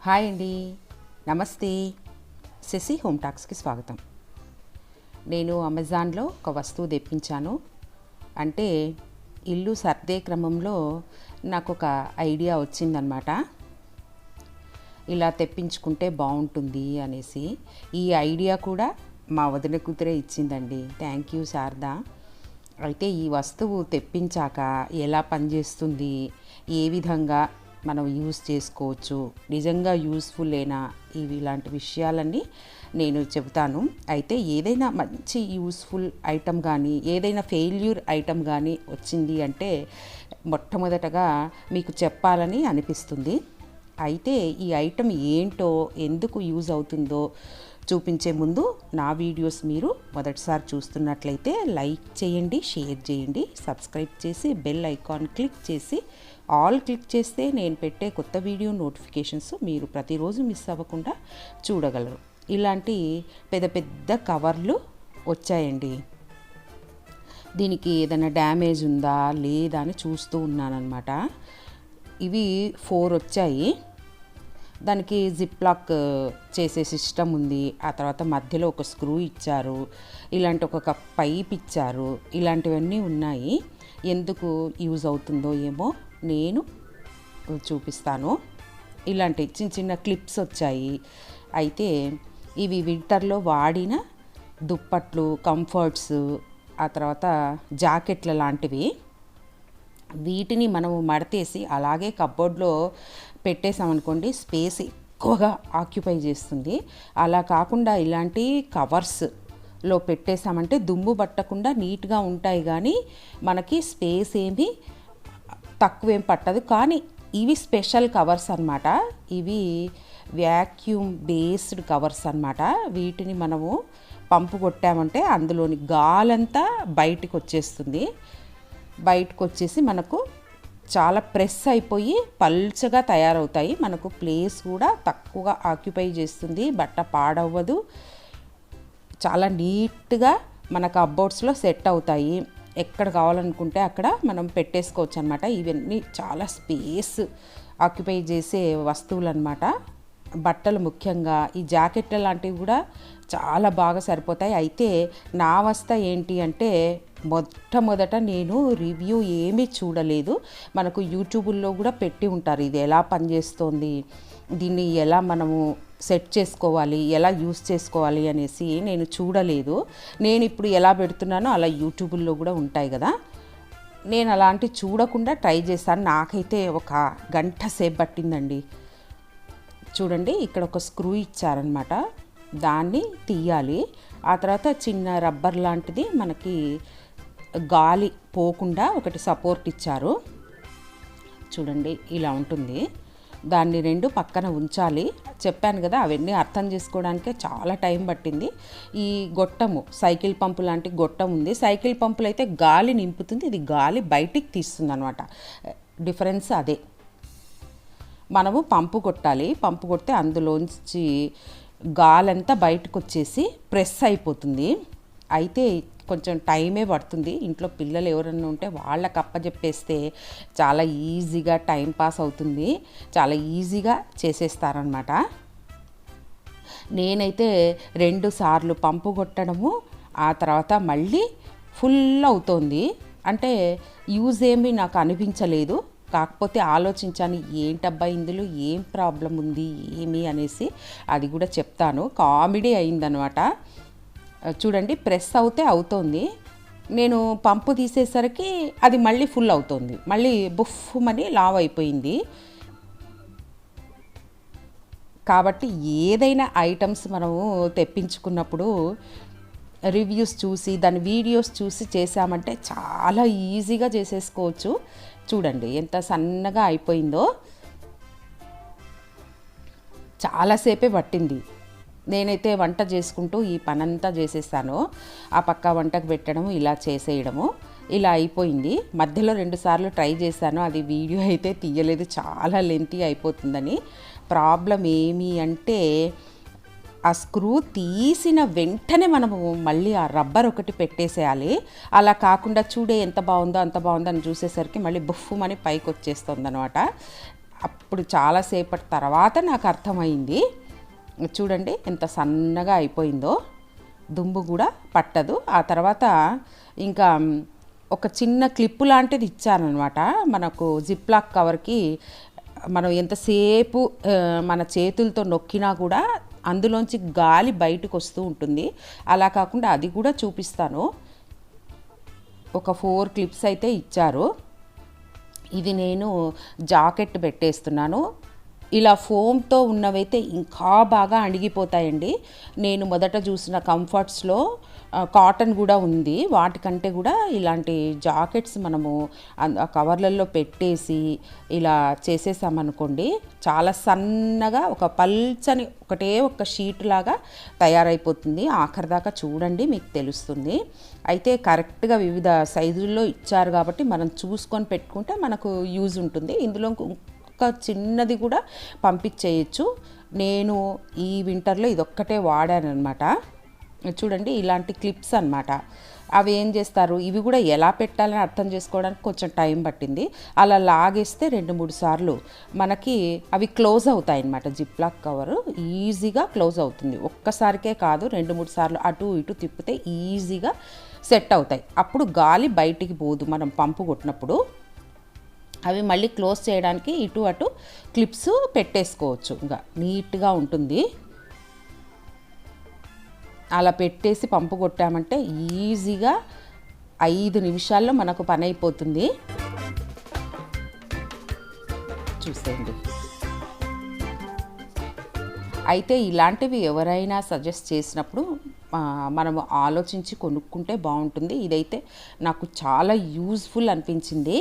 Hi అండి. నమస్తే. Shashi home టాక్స్కి స్వాగతం. నేను అమెజాన్లో ఒక వస్తువు తెప్పించాను. అంటే ఇల్లు సర్దే క్రమంలో నాకు ఒక ఐడియా వచ్చిందనమాట ఇలా తెప్పించుకుంటే బాగుంటుంది అనేసి. ఈ ఐడియా కూడా మా వదిన కూతురే ఇచ్చిందండి. Thank you Sharada. అయితే ఈ వస్తువు తెప్పించాక ఎలా పనిచేస్తుంది? ఏ విధంగా? మనం యూస్ చేసుకోవచ్చు. నిజంగా యూస్ఫుల్లేనా ఇవి ఇలాంటి విషయాలన్నీ నేను చెబుతాను. అయితే ఏదైనా మంచి యూస్ఫుల్ ఐటమ్ కానీ ఏదైనా ఫెయిల్యూర్ ఐటమ్ కానీ వచ్చింది అంటే మొట్టమొదటగా మీకు చెప్పాలని అనిపిస్తుంది. అయితే ఈ ఐటమ్ ఏంటో ఎందుకు యూజ్ అవుతుందో చూపించే ముందు నా వీడియోస్ మీరు మొదటిసారి చూస్తున్నట్లయితే లైక్ చేయండి షేర్ చేయండి సబ్స్క్రైబ్ చేసి బెల్ ఐకాన్ క్లిక్ చేసి ఆల్ క్లిక్ చేస్తే నేను పెట్టే కొత్త వీడియో నోటిఫికేషన్స్ మీరు ప్రతిరోజు మిస్ అవ్వకుండా చూడగలరు. ఇలాంటి పెద్ద పెద్ద కవర్లు వచ్చాయండి. దీనికి ఏదైనా డ్యామేజ్ ఉందా లేదా అని చూస్తూ ఉన్నానమాట ఇవి ఫోర్ వచ్చాయి. దానికి జిప్ లాక్ చేసే సిస్టమ్ ఉంది. ఆ తర్వాత మధ్యలో ఒక స్క్రూ ఇచ్చారు. ఇలాంటి ఒక పైప్ ఇచ్చారు. ఇలాంటివన్నీ ఉన్నాయి. ఎందుకు యూజ్ అవుతుందో ఏమో నేను చూపిస్తాను. ఇలాంటి చిన్న చిన్న క్లిప్స్ వచ్చాయి. అయితే ఇవి వింటర్లో వాడిన దుప్పట్లు కంఫర్ట్స్ ఆ తర్వాత జాకెట్ల లాంటివి వీటిని మనము మడతేసి అలాగే కబోర్డ్లో పెట్టేసామనుకోండి స్పేస్ ఎక్కువగా ఆక్యుపై చేస్తుంది. అలా కాకుండా ఇలాంటి కవర్స్లో పెట్టేసామంటే దుమ్ము పట్టకుండా నీట్గా ఉంటాయి కానీ మనకి స్పేస్ ఏమి తక్కువేం పట్టదు. కానీ ఇవి స్పెషల్ కవర్స్ అన్నమాట. ఇవి వ్యాక్యూమ్ బేస్డ్ కవర్స్ అన్నమాట. వీటిని మనము పంపు కొట్టామంటే అందులోని గాలంతా బయటికి వచ్చేస్తుంది బయటకు వచ్చేసి మనకు చాలా ప్రెస్ అయిపోయి పల్చగా తయారవుతాయి. మనకు ప్లేస్ కూడా తక్కువగా ఆక్యుపై చేస్తుంది. బట్ట పాడవ్వదు. చాలా నీట్గా మనకు అబ్బోర్డ్స్లో సెట్ అవుతాయి. ఎక్కడ కావాలనుకుంటే అక్కడ మనం పెట్టేసుకోవచ్చు అనమాట ఇవన్నీ చాలా స్పేస్ ఆక్యుపై చేసే వస్తువులు అనమాట బట్టలు ముఖ్యంగా ఈ జాకెట్ల లాంటివి కూడా చాలా బాగా సరిపోతాయి. అయితే నా అవస్థ ఏంటి అంటే మొట్టమొదట నేను రివ్యూ ఏమీ చూడలేదు. మనకు యూట్యూబుల్లో కూడా పెట్టి ఉంటారు ఇది ఎలా పనిచేస్తోంది దీన్ని ఎలా మనము సెట్ చేసుకోవాలి ఎలా యూస్ చేసుకోవాలి అనేసి నేను చూడలేదు. నేను ఇప్పుడు ఎలా పెడుతున్నానో అలా యూట్యూబుల్లో కూడా ఉంటాయి కదా. నేను అలాంటి చూడకుండా ట్రై చేశాను నాకైతే ఒక గంట సేపు పట్టిందండి. చూడండి ఇక్కడ ఒక స్క్రూ ఇచ్చారనమాట దాన్ని తీయాలి. ఆ తర్వాత చిన్న రబ్బర్ లాంటిది మనకి గాలి పోకుండా ఒకటి సపోర్ట్ ఇచ్చారు. చూడండి ఇలా ఉంటుంది. దాన్ని రెండు పక్కన ఉంచాలి. చెప్పాను కదా అవన్నీ అర్థం చేసుకోవడానికే చాలా టైం పట్టింది. ఈ గొట్టము సైకిల్ పంపు లాంటి గొట్టం ఉంది. సైకిల్ పంపులు అయితే గాలి నింపుతుంది. ఇది గాలి బయటికి తీస్తుంది అనమాట డిఫరెన్స్ అదే. మనము పంపు కొట్టాలి. పంపు కొడితే అందులోంచి గాలంతా బయటకు వచ్చేసి ప్రెస్ అయిపోతుంది. అయితే కొంచెం టైమే పడుతుంది. ఇంట్లో పిల్లలు ఎవరన్నా ఉంటే వాళ్ళకి అప్పచెప్పేస్తే చాలా ఈజీగా టైం పాస్ అవుతుంది. చాలా ఈజీగా చేసేస్తారనమాట నేనైతే రెండు సార్లు పంపు కొట్టడము ఆ తర్వాత మళ్ళీ ఫుల్ అవుతోంది. అంటే యూజ్ ఏమీ నాకు అనిపించలేదు. కాకపోతే ఆలోచించాను ఏంటబ్బా ఇందులో ఏం ప్రాబ్లం ఉంది ఏమి అనేసి అది కూడా చెప్తాను. కామెడీ అయిందనమాట. చూడండి ప్రెస్ అవుతే అవుతోంది. నేను పంపు తీసేసరికి అది మళ్ళీ ఫుల్ అవుతుంది. మళ్ళీ బుఫ్మని లావ్ అయిపోయింది. కాబట్టి ఏదైనా ఐటమ్స్ మనము తెప్పించుకున్నప్పుడు రివ్యూస్ చూసి దాని వీడియోస్ చూసి చేసామంటే చాలా ఈజీగా చేసేసుకోవచ్చు. చూడండి ఎంత సన్నగా అయిపోయిందో. చాలాసేపే పట్టింది. నేనైతే వంట చేసుకుంటూ ఈ పనంతా చేసేస్తాను ఆ పక్క వంటకు పెట్టడము ఇలా చేసేయడము ఇలా అయిపోయింది. మధ్యలో రెండుసార్లు ట్రై చేశాను. అది వీడియో అయితే తీయలేదు. చాలా లెంతీ అయిపోతుందని. ప్రాబ్లం ఏమి అంటే ఆ స్క్రూ తీసిన వెంటనే మనము మళ్ళీ ఆ రబ్బర్ ఒకటి పెట్టేసేయాలి. అలా కాకుండా చూడే ఎంత బాగుందో అంత బాగుందో అని చూసేసరికి మళ్ళీ బుఫ్ఫుమని పైకి వచ్చేస్తుంది అనమాట అప్పుడు చాలాసేపటి తర్వాత నాకు అర్థమైంది. చూడండి ఎంత సన్నగా అయిపోయిందో. దుమ్ము కూడా పట్టదు. ఆ తర్వాత ఇంకా ఒక చిన్న క్లిప్పు లాంటిది ఇచ్చానమాట మనకు జిప్లాక్ కవర్కి మనం ఎంతసేపు మన చేతులతో నొక్కినా కూడా అందులోంచి గాలి బయటకు వస్తూ ఉంటుంది. అలా కాకుండా అది కూడా చూపిస్తాను. ఒక ఫోర్ క్లిప్స్ అయితే ఇచ్చారు. ఇది నేను జాకెట్ పెట్టేస్తున్నాను. ఇలా ఫోమ్తో ఉన్నవైతే ఇంకా బాగా అణిగిపోతాయండి. నేను మొదట చూసిన కంఫర్ట్స్లో కాటన్ కూడా ఉంది. వాటికంటే కూడా ఇలాంటి జాకెట్స్ మనము ఆ కవర్లలో పెట్టేసి ఇలా చేసేసామనుకోండి చాలా సన్నగా ఒక పల్చని ఒకటే ఒక షీట్ లాగా తయారైపోతుంది. ఆఖరి దాకా చూడండి మీకు తెలుస్తుంది. అయితే కరెక్ట్గా వివిధ సైజుల్లో ఇచ్చారు కాబట్టి మనం చూసుకొని పెట్టుకుంటే మనకు యూజ్ ఉంటుంది. ఇందులో ఒక్క చిన్నది కూడా పంపించేయచ్చు. నేను ఈ వింటర్లో ఇదొక్కటే వాడానమాట చూడండి ఇలాంటి క్లిప్స్ అన్నమాట. అవి ఏం చేస్తారు? ఇవి కూడా ఎలా పెట్టాలని అర్థం చేసుకోవడానికి కొంచెం టైం పట్టింది. అలా లాగేస్తే రెండు మూడు సార్లు మనకి అవి క్లోజ్ అవుతాయి అన్నమాట జిప్లాక్ కవర్ ఈజీగా క్లోజ్ అవుతుంది. ఒక్కసారికే కాదు రెండు మూడు సార్లు అటు ఇటు తిప్పితే ఈజీగా సెట్ అవుతాయి. అప్పుడు గాలి బయటికి పోదు. మనం పంపు కొట్టినప్పుడు అవి మళ్ళీ క్లోజ్ చేయడానికి ఇటు అటు క్లిప్స్ పెట్టేసుకోవచ్చు. ఇంకా నీట్గా ఉంటుంది. అలా పెట్టేసి పంపు కొట్టామంటే ఈజీగా ఐదు నిమిషాల్లో మనకు పని అయిపోతుంది. చూసేయండి. అయితే ఇలాంటివి ఎవరైనా సజెస్ట్ చేసినప్పుడు మనము ఆలోచించి కొనుక్కుంటే బాగుంటుంది. ఇదైతే నాకు చాలా యూజ్ఫుల్ అనిపించింది.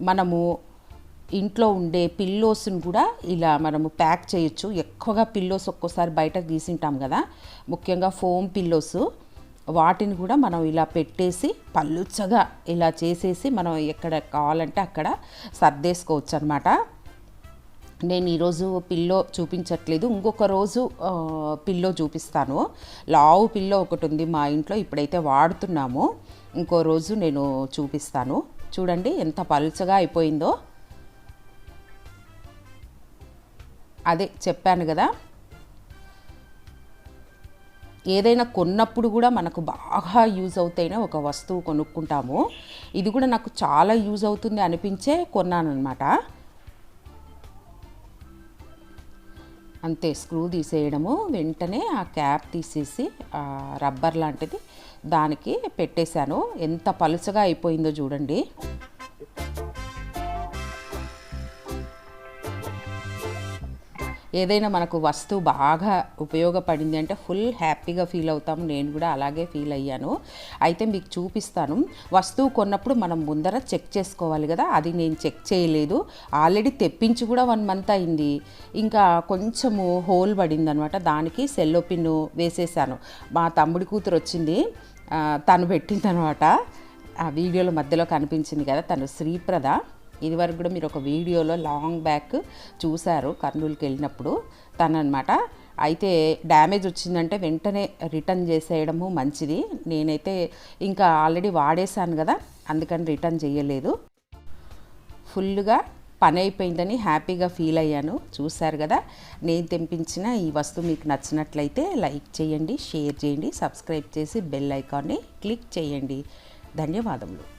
మనము ఇంట్లో ఉండే పిల్లోస్ని కూడా ఇలా మనము ప్యాక్ చేయొచ్చు. ఎక్కువగా పిల్లోస్ ఒక్కోసారి బయటకు తీసింటాం కదా. ముఖ్యంగా ఫోమ్ పిల్లోస్ వాటిని కూడా మనం ఇలా పెట్టేసి పల్లుచ్చగా ఇలా చేసేసి మనం ఎక్కడ కావాలంటే అక్కడ సర్దేసుకోవచ్చు అనమాట నేను ఈరోజు పిల్లో చూపించట్లేదు. ఇంకొక రోజు పిల్లో చూపిస్తాను. లావు పిల్లో ఒకటి ఉంది మా ఇంట్లో. ఇప్పుడైతే వాడుతున్నాము. ఇంకో రోజు నేను చూపిస్తాను. చూడండి ఎంత పలుచగా అయిపోయిందో. అదే చెప్పాను కదా. ఏదైనా కొన్నప్పుడు కూడా మనకు బాగా యూజ్ అవుతాయిన ఒక వస్తువు కొనుక్కుంటాము. ఇది కూడా నాకు చాలా యూజ్ అవుతుంది అనిపించే కొన్నాను అనమాట అంతే స్క్రూ తీసేయడము. వెంటనే ఆ క్యాప్ తీసేసి రబ్బర్ లాంటిది దానికి పెట్టేశాను. ఎంత పలుచగా అయిపోయిందో చూడండి. ఏదైనా మనకు వస్తువు బాగా ఉపయోగపడింది అంటే ఫుల్ హ్యాపీగా ఫీల్ అవుతాము. నేను కూడా అలాగే ఫీల్ అయ్యాను. అయితే మీకు చూపిస్తాను. వస్తువు కొన్నప్పుడు మనం ముందర చెక్ చేసుకోవాలి కదా? అది నేను చెక్ చేయలేదు. ఆల్రెడీ తెప్పించి కూడా వన్ మంత్ అయింది. ఇంకా కొంచెము హోల్ పడింది అనమాట దానికి సెల్లో పిన్ను వేసేసాను. మా తమ్ముడి కూతురు వచ్చింది. తను పెట్టిందనమాట. ఆ వీడియోలో మధ్యలో కనిపించింది కదా? తను శ్రీప్రద. ఇదివరకు కూడా మీరు ఒక వీడియోలో లాంగ్ బ్యాక్ చూశారు కర్నూలుకి వెళ్ళినప్పుడు తననమాట అయితే డ్యామేజ్ వచ్చిందంటే వెంటనే రిటర్న్ చేసేయడము మంచిది. నేనైతే ఇంకా ఆల్రెడీ వాడేశాను కదా అందుకని రిటర్న్ చేయలేదు. ఫుల్గా పని అయిపోయిందని హ్యాపీగా ఫీల్ అయ్యాను. చూశారు కదా నేను తెంపించిన ఈ వస్తువు మీకు నచ్చినట్లయితే లైక్ చేయండి షేర్ చేయండి సబ్స్క్రైబ్ చేసి బెల్ ఐకాన్ని క్లిక్ చేయండి. ధన్యవాదములు.